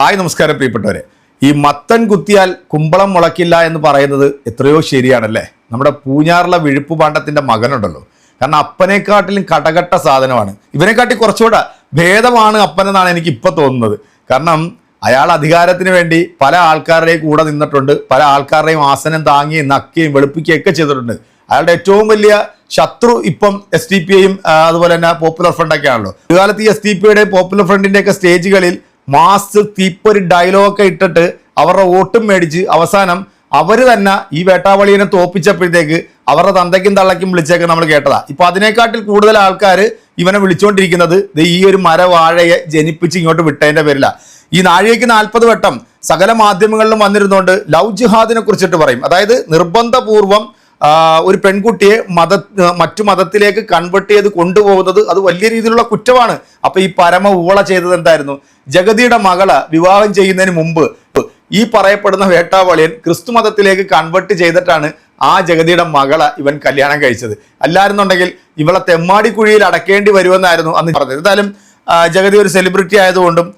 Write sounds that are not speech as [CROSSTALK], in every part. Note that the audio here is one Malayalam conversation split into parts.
ഹായ് നമസ്കാരം പ്രിയപ്പെട്ടവരെ. ഈ മത്തൻ കുത്തിയാൽ കുമ്പളം മുളക്കില്ല എന്ന് പറയുന്നത് എത്രയോ ശരിയാണല്ലേ? നമ്മുടെ പൂഞ്ഞാറിലെ വിഴുപ്പ് പാണ്ഡത്തിന്റെ മകനുണ്ടല്ലോ. കാരണം അപ്പനെക്കാട്ടിലും കടകട്ട സാധനമാണ്. ഇവനെക്കാട്ടി കുറച്ചുകൂടെ ഭേദമാണ് അപ്പനെന്നാണ് എനിക്ക് ഇപ്പോൾ തോന്നുന്നത്. കാരണം അയാൾ അധികാരത്തിന് വേണ്ടി പല ആൾക്കാരുടെയും കൂടെ നിന്നിട്ടുണ്ട്. പല ആൾക്കാരുടെയും ആസനം താങ്ങിയും നക്കുകയും വെളുപ്പിക്കുകയൊക്കെ ചെയ്തിട്ടുണ്ട്. അയാളുടെ ഏറ്റവും വലിയ ശത്രു ഇപ്പം എസ് ടി പി ഐയും അതുപോലെ തന്നെ പോപ്പുലർ ഫ്രണ്ട് ഒക്കെ ആണല്ലോ ഒരു കാലത്ത് ഈ എസ് ടി പി യുടെയും പോപ്പുലർ ഫ്രണ്ടിന്റെയൊക്കെ സ്റ്റേജുകളിൽ മാസ് ഒരു ഡയലോഗൊക്കെ ഇട്ടിട്ട് അവരുടെ വോട്ടും മേടിച്ച് അവസാനം അവർ തന്നെ ഈ വേട്ടാവളിയെ തോപ്പിച്ചപ്പോഴത്തേക്ക് അവരുടെ തന്തയ്ക്കും തള്ളയ്ക്കും വിളിച്ചേക്ക് നമ്മൾ കേട്ടതാ. ഇപ്പൊ അതിനെക്കാട്ടിൽ കൂടുതൽ ആൾക്കാർ ഇവനെ വിളിച്ചുകൊണ്ടിരിക്കുന്നത് ഈ ഒരു മരവാഴയെ ജനിപ്പിച്ച് ഇങ്ങോട്ട് വിട്ടതിന്റെ പേരില. ഈ നാഴികയ്ക്ക് നാൽപ്പത് വട്ടം സകല മാധ്യമങ്ങളിലും വന്നിരുന്നുകൊണ്ട് ലവ് ജിഹാദിനെ കുറിച്ചിട്ട് പറയും. അതായത് നിർബന്ധപൂർവം ഒരു പെൺകുട്ടിയെ മത മറ്റു മതത്തിലേക്ക് കൺവെർട്ട് ചെയ്ത് കൊണ്ടുപോകുന്നത് അത് വലിയ രീതിയിലുള്ള കുറ്റമാണ്. അപ്പൊ ഈ പരമ ഊള ചെയ്തത് എന്തായിരുന്നു? ജഗതിയുടെ മകൾ വിവാഹം ചെയ്യുന്നതിന് മുമ്പ് ഈ പറയപ്പെടുന്ന വേട്ടാവളിയൻ ക്രിസ്തു മതത്തിലേക്ക് കൺവെർട്ട് ചെയ്തിട്ടാണ് ആ ജഗതിയുടെ മകളെ ഇവൻ കല്യാണം കഴിച്ചത്. അല്ലായിരുന്നുണ്ടെങ്കിൽ ഇവളെ തെമ്മാടിക്കുഴിയിൽ അടക്കേണ്ടി വരുമെന്നായിരുന്നു അന്ന് പറഞ്ഞത്. എന്തായാലും ജഗതി ഒരു സെലിബ്രിറ്റി ആയതുകൊണ്ടും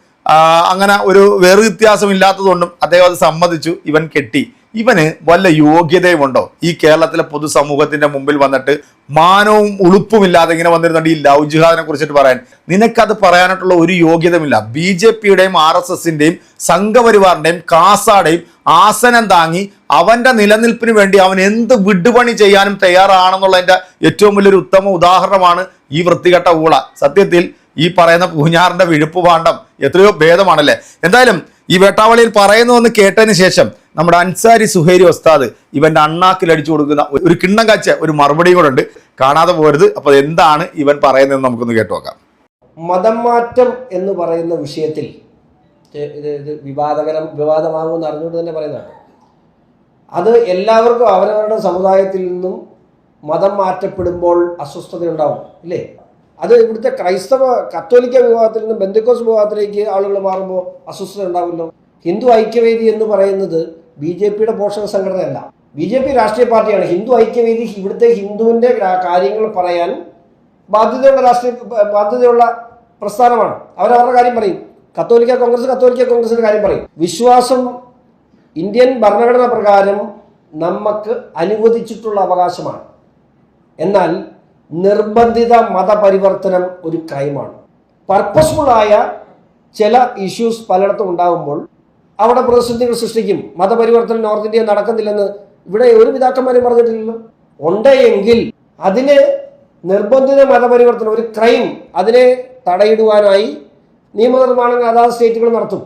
അങ്ങനെ ഒരു വേറെ വ്യത്യാസം ഇല്ലാത്തതുകൊണ്ടും അദ്ദേഹം അത് സമ്മതിച്ചു ഇവൻ കെട്ടി. ഇവന് വല്ല യോഗ്യതയുമുണ്ടോ? ഈ കേരളത്തിലെ പൊതുസമൂഹത്തിന്റെ മുമ്പിൽ വന്നിട്ട് മാനവും ഉളുപ്പുമില്ലാതെ ഇങ്ങനെ വന്നിരുന്നുണ്ട് ഈ ലവ് ജിഹാദിനെ കുറിച്ചിട്ട് പറയാൻ. നിനക്കത് പറയാനായിട്ടുള്ള ഒരു യോഗ്യതയുമില്ല. ബി ജെ പിയുടെയും ആർ എസ് എസിന്റെയും സംഘപരിവാറിന്റെയും കാസാടെയും ആസനം താങ്ങി അവന്റെ നിലനിൽപ്പിന് വേണ്ടി അവൻ എന്ത് വിടുപണി ചെയ്യാനും തയ്യാറാണെന്നുള്ളതിന്റെ ഏറ്റവും വലിയൊരു ഉത്തമ ഉദാഹരണമാണ് ഈ വൃത്തികെട്ട ഊള. സത്യത്തിൽ ഈ പറയുന്ന പൂഞ്ഞാറിന്റെ വിഴുപ്പ് പാണ്ഡം എത്രയോ ഭേദമാണല്ലേ? എന്തായാലും ഈ വേട്ടാവളിയിൽ പറയുന്നുവെന്ന് കേട്ടതിന് ശേഷം നമ്മുടെ അൻസാരി സുഹേരി ഒസ്താദ് ഇവന്റെ അണ്ണാക്കിൽ അടിച്ചു കൊടുക്കുന്ന ഒരു കിണ്ണം കാച്ച ഒരു മറുപടിയും കൂടെ ഉണ്ട്. കാണാതെ പോരുത്. അപ്പോൾ എന്താണ് ഇവൻ പറയുന്നതെന്ന് നമുക്കൊന്ന് കേട്ടു നോക്കാം. മതം മാറ്റം എന്ന് പറയുന്ന വിഷയത്തിൽ ഇത് വിവാദകരം വിവാദമാകുമെന്ന് അറിഞ്ഞുകൊണ്ട് തന്നെ പറയുന്നതാണ്. അത് എല്ലാവർക്കും അവരവരുടെ സമുദായത്തിൽ നിന്നും മതം മാറ്റപ്പെടുമ്പോൾ അസ്വസ്ഥത ഉണ്ടാവും ഇല്ലേ? അത് ഇവിടുത്തെ ക്രൈസ്തവ കത്തോലിക്ക വിഭാഗത്തിൽ നിന്നും ബന്ധുക്കോസ് വിഭാഗത്തിലേക്ക് ആളുകൾ മാറുമ്പോൾ അസ്വസ്ഥത ഉണ്ടാവില്ലോ ഹിന്ദു ഐക്യവേദി എന്ന് പറയുന്നത് ബി ജെ പിയുടെ പോഷക സംഘടനയല്ല. ബി ജെ പി രാഷ്ട്രീയ പാർട്ടിയാണ്. ഹിന്ദു ഐക്യവേദി ഇവിടുത്തെ ഹിന്ദുവിന്റെ കാര്യങ്ങൾ പറയാൻ ബാധ്യതയുള്ള രാഷ്ട്രീയ ബാധ്യതയുള്ള പ്രസ്ഥാനമാണ്. അവരവരുടെ കാര്യം പറയും. കത്തോലിക്ക കോൺഗ്രസ് കത്തോലിക്ക കോൺഗ്രസിന്റെ കാര്യം പറയും. വിശ്വാസം ഇന്ത്യൻ ഭരണഘടന പ്രകാരം നമുക്ക് അനുവദിച്ചിട്ടുള്ള അവകാശമാണ്. എന്നാൽ നിർബന്ധിത മതപരിവർത്തനം ഒരു ക്രൈമാണ്. പർപ്പസ്ഫുള്ളായ ചില ഇഷ്യൂസ് പലയിടത്തും ഉണ്ടാകുമ്പോൾ അവിടെ പ്രതിസന്ധികൾ സൃഷ്ടിക്കും. മതപരിവർത്തനം നോർത്ത് ഇന്ത്യ നടക്കുന്നില്ലെന്ന് ഇവിടെ ഒരു പിതാക്കന്മാരും പറഞ്ഞിട്ടില്ലല്ലോ. ഉണ്ടെങ്കിൽ അതിന് നിർബന്ധിത മതപരിവർത്തനം ഒരു ക്രൈം അതിനെ തടയിടുവാനായി നിയമനിർമ്മാണങ്ങൾ അതാത് സ്റ്റേറ്റുകൾ നടത്തും.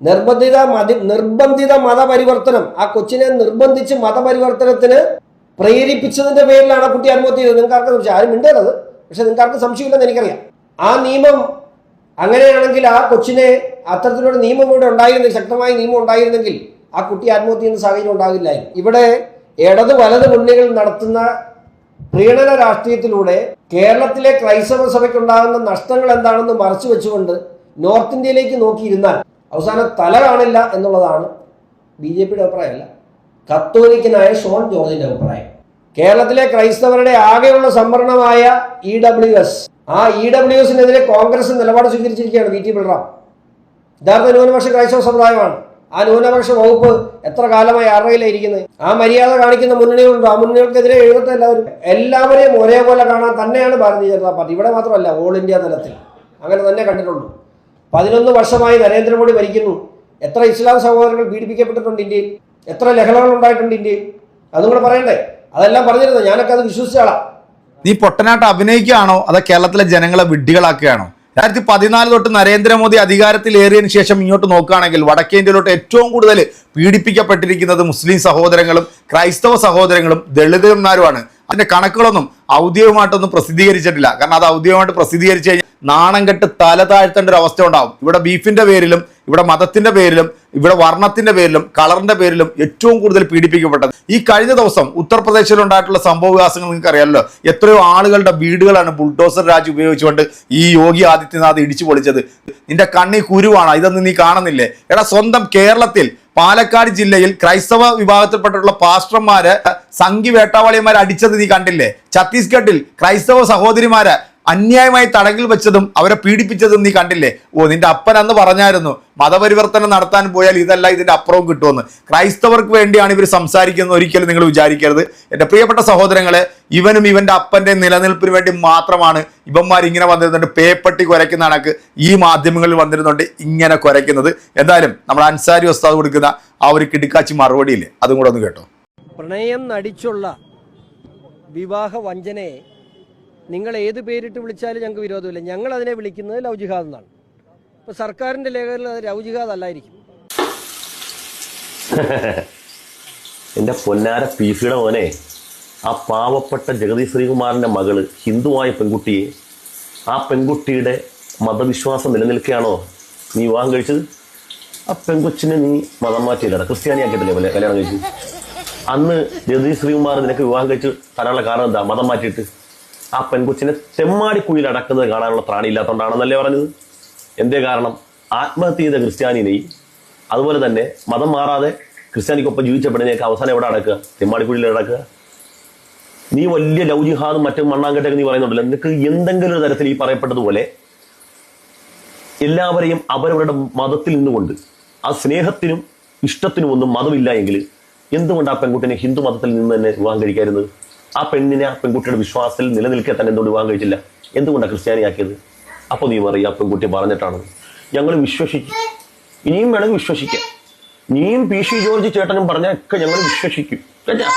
നിർബന്ധിത മതി നിർബന്ധിത മതപരിവർത്തനം. ആ കൊച്ചിനെ നിർബന്ധിച്ച് മതപരിവർത്തനത്തിന് പ്രേരിപ്പിച്ചതിന്റെ പേരിലാണ് കുട്ടി ആത്മഹത്യ ചെയ്തത്. നിങ്ങൾക്ക് ആർക്കും സംശയം? ആരും മിണ്ടരുത്. പക്ഷെ നിങ്ങൾക്ക് ആർക്കും സംശയമില്ലെന്ന് എനിക്കറിയാം. ആ നിയമം അങ്ങനെയാണെങ്കിൽ ആ കൊച്ചിനെ അത്തരത്തിലൊരു നിയമം ഇവിടെ ഉണ്ടായിരുന്നെങ്കിൽ ശക്തമായ നിയമം ഉണ്ടായിരുന്നെങ്കിൽ ആ കുട്ടി ആത്മഹത്യ ചെയ്യുന്ന സാഹചര്യം ഉണ്ടാകില്ലായിരുന്നു ഇവിടെ ഇടത് വലത് മുന്നണികൾ നടത്തുന്ന പ്രീണന രാഷ്ട്രീയത്തിലൂടെ കേരളത്തിലെ ക്രൈസ്തവ സഭയ്ക്കുണ്ടാകുന്ന നഷ്ടങ്ങൾ എന്താണെന്ന് മറച്ചു വെച്ചുകൊണ്ട് നോർത്ത് ഇന്ത്യയിലേക്ക് നോക്കിയിരുന്നാൽ അവസാനം തല കാണില്ല എന്നുള്ളതാണ് ബി ജെ പിയുടെ അഭിപ്രായമല്ല. കത്തോലിക്കനായ ഷോൺ ജോർജിന്റെ അഭിപ്രായം. കേരളത്തിലെ ക്രൈസ്തവരുടെ ആകെയുള്ള സംവരണമായ ഇ ഡബ്ല്യു എസ് ആ ഇ ഡബ്ല്യു എസിനെതിരെ കോൺഗ്രസ് നിലപാട് സ്വീകരിച്ചിരിക്കുകയാണ് വി ടി ബൽറാം. യഥാർത്ഥ ന്യൂനപക്ഷ ക്രൈസ്തവ സമുദായമാണ്. ആ ന്യൂനപക്ഷ വകുപ്പ് എത്ര കാലമായി ആരുടെ ഇരിക്കുന്നത് ആ മര്യാദ കാണിക്കുന്ന മുന്നണികളുണ്ട്. ആ മുന്നണികൾക്കെതിരെ എഴുതത്തെ എല്ലാവരും. എല്ലാവരെയും ഒരേപോലെ കാണാൻ തന്നെയാണ് ഭാരതീയ ജനതാ പാർട്ടി. ഇവിടെ മാത്രമല്ല ഓൾ ഇന്ത്യ തലത്തിൽ. അങ്ങനെ തന്നെ കണ്ടിട്ടുള്ളൂ പതിനൊന്ന് വർഷമായി നരേന്ദ്രമോദി ഭരിക്കുന്നു. എത്ര ഇസ്ലാം സഹോദരങ്ങൾ പീഡിപ്പിക്കപ്പെട്ടിട്ടുണ്ട് ഇന്ത്യയിൽ? എത്ര ലഹളകൾ ഉണ്ടായിട്ടുണ്ട് ഇന്ത്യയിൽ? അതും കൂടെ പറയണ്ടേ? അതെല്ലാം പറഞ്ഞിരുന്നു. ഞാനൊക്കെ അത് വിശ്വസിച്ചാളാം നീ പൊട്ടനായിട്ട് അഭിനയിക്കുകയാണോ? അതോ കേരളത്തിലെ ജനങ്ങളെ വിഡ്ഢികളാക്കുകയാണോ? രണ്ടായിരത്തി പതിനാല് തൊട്ട് നരേന്ദ്രമോദി അധികാരത്തിലേറിയതിനു ശേഷം ഇങ്ങോട്ട് നോക്കുകയാണെങ്കിൽ വടക്കേ ഇന്ത്യയിലോട്ട് ഏറ്റവും കൂടുതൽ പീഡിപ്പിക്കപ്പെട്ടിരിക്കുന്നത് മുസ്ലിം സഹോദരങ്ങളും ക്രൈസ്തവ സഹോദരങ്ങളും ദളിതന്മാരുമാണ്. അതിന്റെ കണക്കുകളൊന്നും ഔദ്യോഗികമായിട്ടൊന്നും പ്രസിദ്ധീകരിച്ചിട്ടില്ല. കാരണം അത് ഔദ്യോഗികമായിട്ട് പ്രസിദ്ധീകരിച്ചു നാണം കെട്ട് തല താഴ്ത്തേണ്ട ഒരു അവസ്ഥ ഉണ്ടാവും. ഇവിടെ ബീഫിന്റെ പേരിലും ഇവിടെ മതത്തിന്റെ പേരിലും ഇവിടെ വർണത്തിന്റെ പേരിലും കളറിന്റെ പേരിലും ഏറ്റവും കൂടുതൽ പീഡിപ്പിക്കപ്പെട്ടത്. ഈ കഴിഞ്ഞ ദിവസം ഉത്തർപ്രദേശിൽ ഉണ്ടായിട്ടുള്ള സംഭവ വികാസങ്ങൾ നിങ്ങൾക്ക് അറിയാമല്ലോ എത്രയോ ആളുകളുടെ വീടുകളാണ് ബുൾഡോസർ രാജ് ഉപയോഗിച്ചുകൊണ്ട് ഈ യോഗി ആദിത്യനാഥ് ഇടിച്ചു പൊളിച്ചത്. നിന്റെ കണ്ണി കുരുവാണ് ഇതൊന്നും നീ കാണുന്നില്ലേ? എടാ സ്വന്തം കേരളത്തിൽ പാലക്കാട് ജില്ലയിൽ ക്രൈസ്തവ വിഭാഗത്തിൽപ്പെട്ടിട്ടുള്ള പാസ്റ്റർമാര് സംഘി വേട്ടാവാളിമാരെ അടിച്ചത് നീ കണ്ടില്ലേ? ഛത്തീസ്ഗഡിൽ ക്രൈസ്തവ സഹോദരിമാരെ അന്യായമായി തടങ്കിൽ വെച്ചതും അവരെ പീഡിപ്പിച്ചതും നീ കണ്ടില്ലേ? ഓ നിന്റെ അപ്പൻ അന്ന് പറഞ്ഞായിരുന്നു. മതപരിവർത്തനം നടത്താൻ പോയാൽ ഇതല്ല ഇതിന്റെ അപ്പുറവും കിട്ടുമെന്ന്. ക്രൈസ്തവർക്ക് വേണ്ടിയാണ് ഇവർ സംസാരിക്കുന്നത്. ഒരിക്കലും നിങ്ങൾ വിചാരിക്കരുത്. എന്റെ പ്രിയപ്പെട്ട സഹോദരങ്ങളെ ഇവനും ഇവന്റെ അപ്പന്റെ നിലനിൽപ്പിന് വേണ്ടി മാത്രമാണ് ഇവന്മാർ ഇങ്ങനെ വന്നിരുന്നുണ്ട് പേപ്പട്ടി കുരയ്ക്കുന്ന കണക്ക് ഈ മാധ്യമങ്ങളിൽ വന്നിരുന്നുണ്ട് ഇങ്ങനെ കുരയ്ക്കുന്നത്. എന്തായാലും നമ്മൾ അൻസാരി ഉസ്താദ് കൊടുക്കുന്ന ആ ഒരു കിടുക്കാച്ചി മറുപടിയില്ലേ? അതും കൂടെ ഒന്ന് കേട്ടോ. പ്രണയം നടിച്ചുള്ള വിവാഹ വഞ്ചനയെ നിങ്ങൾ ഏത് പേരിട്ട് വിളിച്ചാലും ഞങ്ങൾക്ക് വിരോധമില്ല. ഞങ്ങൾ അതിനെ വിളിക്കുന്നത് ലവ് ജിഹാദ് എന്നാണ്. ഇപ്പോൾ സർക്കാരിന്റെ ലേഖകളിൽ അത് ലവ് ജിഹാദ് അല്ലായിരിക്കും. [LAUGHS] എന്റെ പൊന്നാര പീസിയുടെ മോനെ ആ പാവപ്പെട്ട ജഗതി ശ്രീകുമാറിന്റെ മകൾ ഹിന്ദുവായ പെൺകുട്ടിയെ ആ പെൺകുട്ടിയുടെ മതവിശ്വാസം നിലനിൽക്കുകയാണോ? നീ വിവാഹം കഴിച്ചത്? ആ പെൺകൊച്ചിനെ നീ മതം മാറ്റിയില്ലടാ. ക്രിസ്ത്യാനിയാക്കിയിട്ടില്ലേ പോലെ കല്യാണം കഴിച്ചു. അന്ന് ജഗതി ശ്രീകുമാർ നിനക്ക് വിവാഹം കഴിച്ച് തരാനുള്ള കാരണം എന്താ? മതം മാറ്റിയിട്ട്? ആ പെൺകൊച്ചിനെ തെമ്മാടിക്കുഴിയിൽ അടക്കുന്നത് കാണാനുള്ള ത്രാണിയില്ലാത്തതുകൊണ്ടാണെന്നല്ലേ പറഞ്ഞത്? എന്തേ കാരണം? ആത്മഹത്യ ചെയ്ത ക്രിസ്ത്യാനിനെയും അതുപോലെ തന്നെ മതം മാറാതെ ക്രിസ്ത്യാനിക്കൊപ്പം ജീവിച്ച പെണ്ണിനെയൊക്കെ അവസാനം എവിടെ അടക്കുക തെമ്മാടിക്കുഴിയിൽ അടക്കുക നീ വലിയ ലവ് ജിഹാദും മറ്റും മണ്ണാങ്കട്ടൊക്കെ നീ പറയുന്നുണ്ടല്ലോ. നിനക്ക് എന്തെങ്കിലും ഒരു തരത്തിൽ ഈ പറയപ്പെട്ടതുപോലെ എല്ലാവരെയും അവരവരുടെ മതത്തിൽ നിന്നുകൊണ്ട് ആ സ്നേഹത്തിനും ഇഷ്ടത്തിനും ഒന്നും മതമില്ല എങ്കിൽ എന്തുകൊണ്ട് ആ പെൺകുട്ടിനെ ഹിന്ദു മതത്തിൽ നിന്ന് തന്നെ വിവാഹം കഴിക്കായിരുന്നത് ആ പെണ്ണിനെ ആ പെൺകുട്ടിയുടെ വിശ്വാസത്തിൽ നിലനിൽക്കെ തന്നെ എന്തുകൊണ്ട് വിവാഹം കഴിച്ചില്ല? എന്തുകൊണ്ടാണ് ക്രിസ്ത്യാനിയാക്കിയത്? അപ്പോൾ നീ പറയും ആ പെൺകുട്ടി പറഞ്ഞിട്ടാണ്? ഞങ്ങൾ വിശ്വസിക്കും. ഇനിയും വേണമെങ്കിൽ വിശ്വസിക്കാം. നീയും പി സി ജോർജ് ചേട്ടനും പറഞ്ഞ ഒക്കെ ഞങ്ങൾ വിശ്വസിക്കും. കേട്ടാ?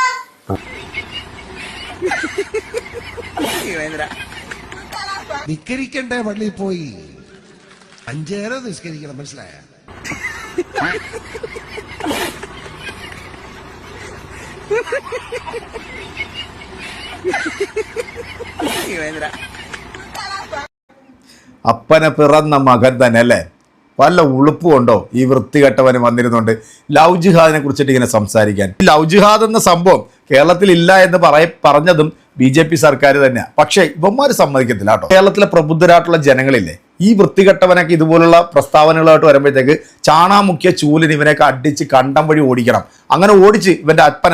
നിസ്കരിക്കണ്ടേ പള്ളിയിൽ പോയി? അഞ്ചേരം നിസ്കരിക്കണം മനസ്സിലായ? അപ്പനെ പിറന്ന മകൻ തന്നെ അല്ലേ വല്ല ഉളുപ്പുണ്ടോ ഈ വൃത്തികെട്ടവന് വന്നിരുന്നുണ്ട്. ലവ് ജിഹാദിനെ കുറിച്ചിട്ട് ഇങ്ങനെ സംസാരിക്കാൻ. ലവ് ജിഹാദ് എന്ന സംഭവം കേരളത്തിൽ ഇല്ല എന്ന് പറയ പറഞ്ഞതും ബി ജെ പി സർക്കാർ തന്നെയാണ് പക്ഷേ ഇവന്മാർ സമ്മതിക്കത്തില്ല കേട്ടോ. കേരളത്തിലെ പ്രബുദ്ധരായിട്ടുള്ള ജനങ്ങളില്ലേ ഈ വൃത്തികെട്ടവനൊക്കെ ഇതുപോലുള്ള പ്രസ്താവനകളായിട്ട് വരുമ്പോഴത്തേക്ക് ചാണാമുഖ്യ ചൂലിന് ഇവനെയൊക്കെ അടിച്ച് കണ്ടം വഴി ഓടിക്കണം. അങ്ങനെ ഓടിച്ച് ഇവന്റെ അപ്പന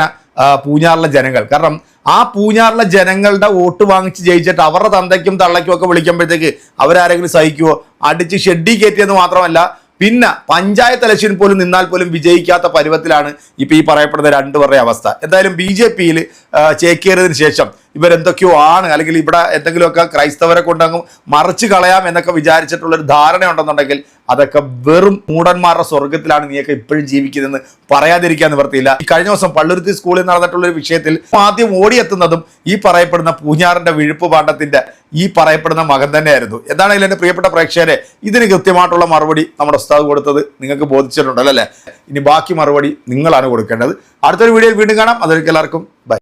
പൂഞ്ഞാറിലെ ജനങ്ങൾ. കാരണം ആ പൂഞ്ഞാറിലെ ജനങ്ങളുടെ വോട്ട് വാങ്ങിച്ച് ജയിച്ചിട്ട് അവരുടെ തന്തയ്ക്കും തള്ളയ്ക്കും ഒക്കെ വിളിക്കുമ്പോഴത്തേക്ക് അവരാരെങ്കിലും സഹിക്കുവോ? അടിച്ച് ഷെഡി കയറ്റിയെന്ന് മാത്രമല്ല പിന്നെ പഞ്ചായത്ത് ഇലക്ഷൻ പോലും നിന്നാൽ പോലും വിജയിക്കാത്ത പരുവത്തിലാണ് ഇപ്പൊ ഈ പറയപ്പെടുന്ന രണ്ടുപേരുടെ അവസ്ഥ. എന്തായാലും ബി ജെ പിയിൽ ചേക്കേറിയതിനു ശേഷം ഇവരെന്തൊക്കെയോ ആണ്. അല്ലെങ്കിൽ ഇവിടെ എന്തെങ്കിലുമൊക്കെ ക്രൈസ്തവരെ കൊണ്ടങ്ങ് മറിച്ച് കളയാം എന്നൊക്കെ വിചാരിച്ചിട്ടുള്ളൊരു ധാരണ ഉണ്ടെന്നുണ്ടെങ്കിൽ അതൊക്കെ വെറും മൂടന്മാരുടെ സ്വർഗത്തിലാണ് നീയൊക്കെ ഇപ്പോഴും ജീവിക്കുന്നതെന്ന് പറയാതിരിക്കാൻ നിവർത്തിയില്ല ഈ കഴിഞ്ഞ ദിവസം പള്ളുരുത്തി സ്കൂളിൽ നടന്നിട്ടുള്ള ഒരു വിഷയത്തിൽ ആദ്യം ഓടിയെത്തുന്നതും ഈ പറയപ്പെടുന്ന പൂഞ്ഞാറിന്റെ വിഴുപ്പ് പാണ്ഡത്തിന്റെ ഈ പറയപ്പെടുന്ന മകൻ തന്നെയായിരുന്നു. എന്താണെങ്കിലും എന്റെ പ്രിയപ്പെട്ട പ്രേക്ഷകരെ ഇതിന് കൃത്യമായിട്ടുള്ള മറുപടി നമ്മുടെ ഉസ്താദ് കൊടുത്തത് നിങ്ങൾക്ക് ബോധിച്ചിട്ടുണ്ടല്ലോ അല്ലേ? ഇനി ബാക്കി മറുപടി നിങ്ങളാണ് കൊടുക്കേണ്ടത്. അടുത്തൊരു വീഡിയോയിൽ വീണ്ടും കാണാം. അതൊരിക്കലും എല്ലാവർക്കും ബൈ.